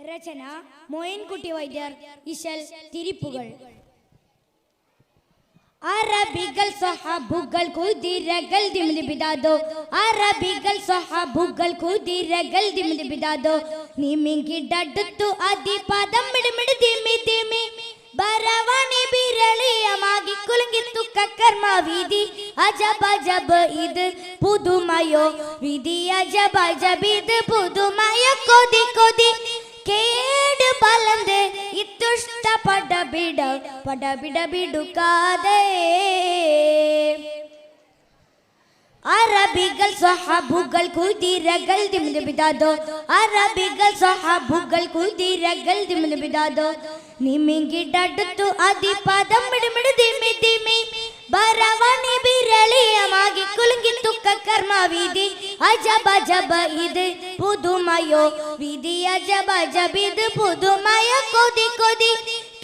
രചന മോയൻകുട്ടി വൈദ്യർ ഇശൽ തിരിപ്പുകൾ. അറബികൾ സഹബുകൾ കുതിരകൾ ദിമിലിപിതാദോ അറബികൾ സഹബുകൾ കുതിരകൾ ദിമിലിപിതാദോ നിമിങ്കിടടുത്തു അതിപദം മിടിമിടി ദിമി ദിമി ബരവണി ബിരളിയമാകി കുലുങ്ങിത്തു കർമ്മ വിധി അജബ ജബ് ഇത് പുതുമയോ? വിധി അജബ ജബ് ഇത് പുതുമയോ? കൊതി കൊതി. കേട് പലന്ത് ഇത്തുഷ്ട പട ബിട ബിടുക്കാതെ അറബികൾ സഹബുകൾ കുതിരകൾ ദിമിതാദോ അറബികൾ സഹബുകൾ കുതിരകൾ ദിമിതാദോ നിമിങ്കിടടുത്തു അതിപദം മിടിമിടി ദിമി ദിമി ബരവണി ബിരളിയമാകി കുലുങ്ങിത്തു കർമ്മ വിധി അജബ ജബ ഇത് പുതുമയോ? വിധി അജബ ജബ ഇത് പുതുമയ? കൊതി കൊതി.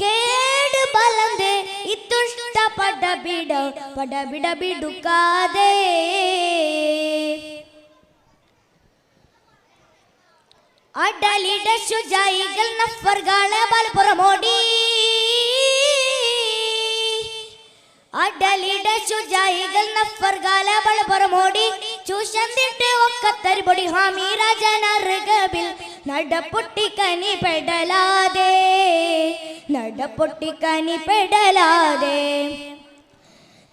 കേട് ബലന്ത് ഇത്തുഷ്ട പടബിട പടബിട ബിടുക്കാതെ അടലിട ശുചായികൾ നഫർകളെ ബൽപുറമോടി അടലിട ശുചായികൾ നഫർഗാല ബലപുറമോടി ചൂഷന്തിട്ട് ഒക്കത്തരിപൊടി ഹാമി രാജനറുകബിൽ നടപ്പൊട്ടി കനി പെടലാതെ നടപ്പൊട്ടിക്കനി പെടലാതെ.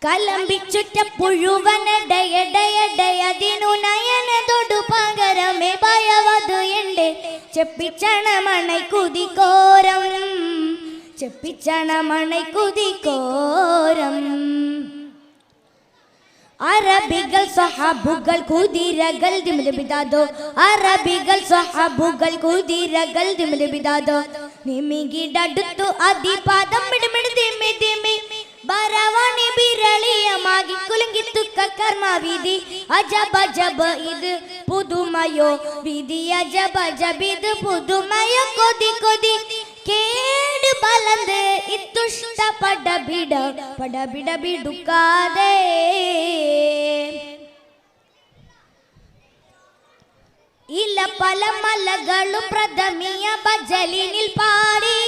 കലമ്പിച്ചുറ്റ പുഴുവനടയടയടയതിനു നയനതൊടു പകരമേ ഭയവതു എണ്ട്. ചെപ്പിച്ചണ മണൈ കുതിക്കോരം ചെപ്പിച്ചണ മണൈ കുതിക്കോരം. അറബികൾ സഹബുകൾ കുതിരകൾ ദിമിതാദോ അറബികൾ സഹബുകൾ കുതിരകൾ ദിമിതാദോ നിമികിടടുത്തു അതിപാദം മിടിമിടി ദിമി ബരവണി ബിരളിയമാകി കുലുങ്ങിത്തു കർമ്മ വിധി അജബ ജബ ഇത് പുതുമയോ. വിധി അജബ ജബ ഇത് പുതുമയോ. കൊതി കൊതി. കേട് ഇത്തുഷ്ട പടബിട പടബിട ബിടുക്കാതെ ഇല പല മലകളും പ്രഥമിയ ബജലിനിൽ പാടി.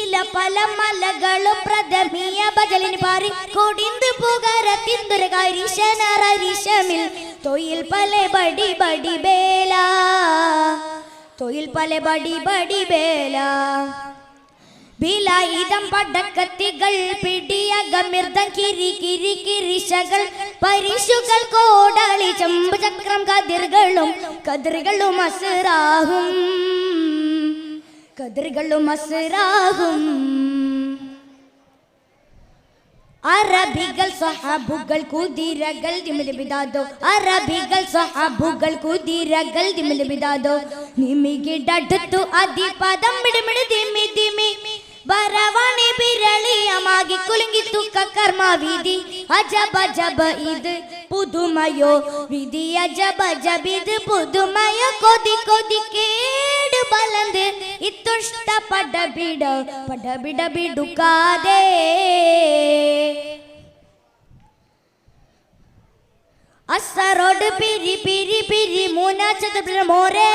ഇല പല മലകളും പ്രഥമിയ ബജലിന് പാറി കൊടിന്ത് പുകര തിന്തുര കരിശനറിശമിൽ തൊയിൽ പല ബടി ബടി ബേല. തൊയിൽ പല ബടി ബടി ബേല. ബിലായുധം പടക്കത്തികൾ പിടിയകമിർദ്ദം കിരി കിരി കിരിശകൾ പരിശുകൾ കോടാളി ചെമ്പ് ചക്രം കതിർകളും കതിറുകളും അസുറാഹും കതിറുകളും അസുറാഹും അറബികൾ സഹാബുകൾ കുതിരകൾ ദിമിലിബിതാദോ അറബികൾ സഹാബുകൾ കുതിരകൾ ദിമിലിബിതാദോ നിമികിടടുത്തു അതിപദം മിടിമിടി ദിമി ദിമി ബരവണി ബിരളിയമാകി കുലുങ്ങിത്തു കർമ്മ വിധി അജബ ജബ ഇത് പുതുമയോ? വിധി അജബ ജബ് ഇത് പുതുമയ? കൊതി കൊതി കേട് ബലന്ത് ഇത്തുഷ്ട പടബിട പടബിട ബിടുക്കാതെ അസറോട് പിരി പിരി പിരി മൂന്നാച്ചത് മോരേ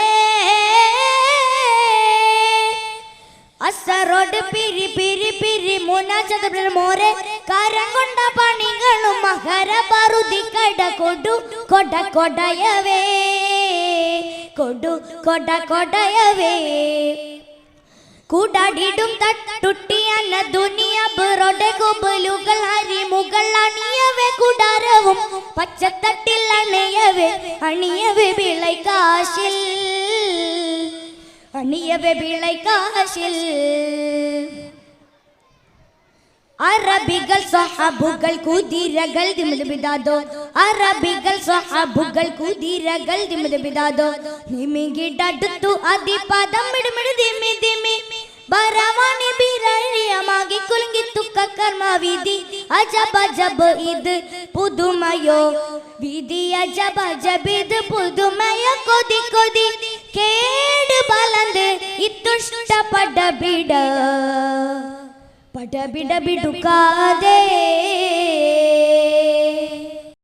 അസറോട് പിരി പിരി പിരി മൂന്നാച്ചത് മോരെ. കരം കൊണ്ട പണികളും മകര പറുതി കട കൊടു കൊട കൊടയവേ. കൊടു കൊട കൊടയവേ. കൂടാടിടും തട്ടുട്ടിയല്ല ദുനിയ ബറോടെ കുബലുകൾ ഹരിമുകൾ അണിയവേ. കുടാരവും പച്ചത്തട്ടിൽ അണയവേ അണിയവേ വിളൈ കാശിൽ. അണിയവേ വിളை കാശിൽ. അറബികൾ സഹബുകൾ കുതിരകൾ ദിമിതാദോ അറബികൾ സഹബുകൾ കുതിരകൾ ദിമിതാദോ നിമികിടടുത്തു അതിപദം ഇടുമിടു ദിമി ദിമി ബരവണി ബിരളിയമാകി കുലുങ്ങി കർമ്മ വിധി അജബ ജബ് ഇത് പുതുമയോ? വിധി ജപ ജപിത് പുതുമയ കൊതി കൊതി. കേട് ബലന്ത് ഇത്തുഷ്ട പടബിട പടബിട ബിടുക്കാതെ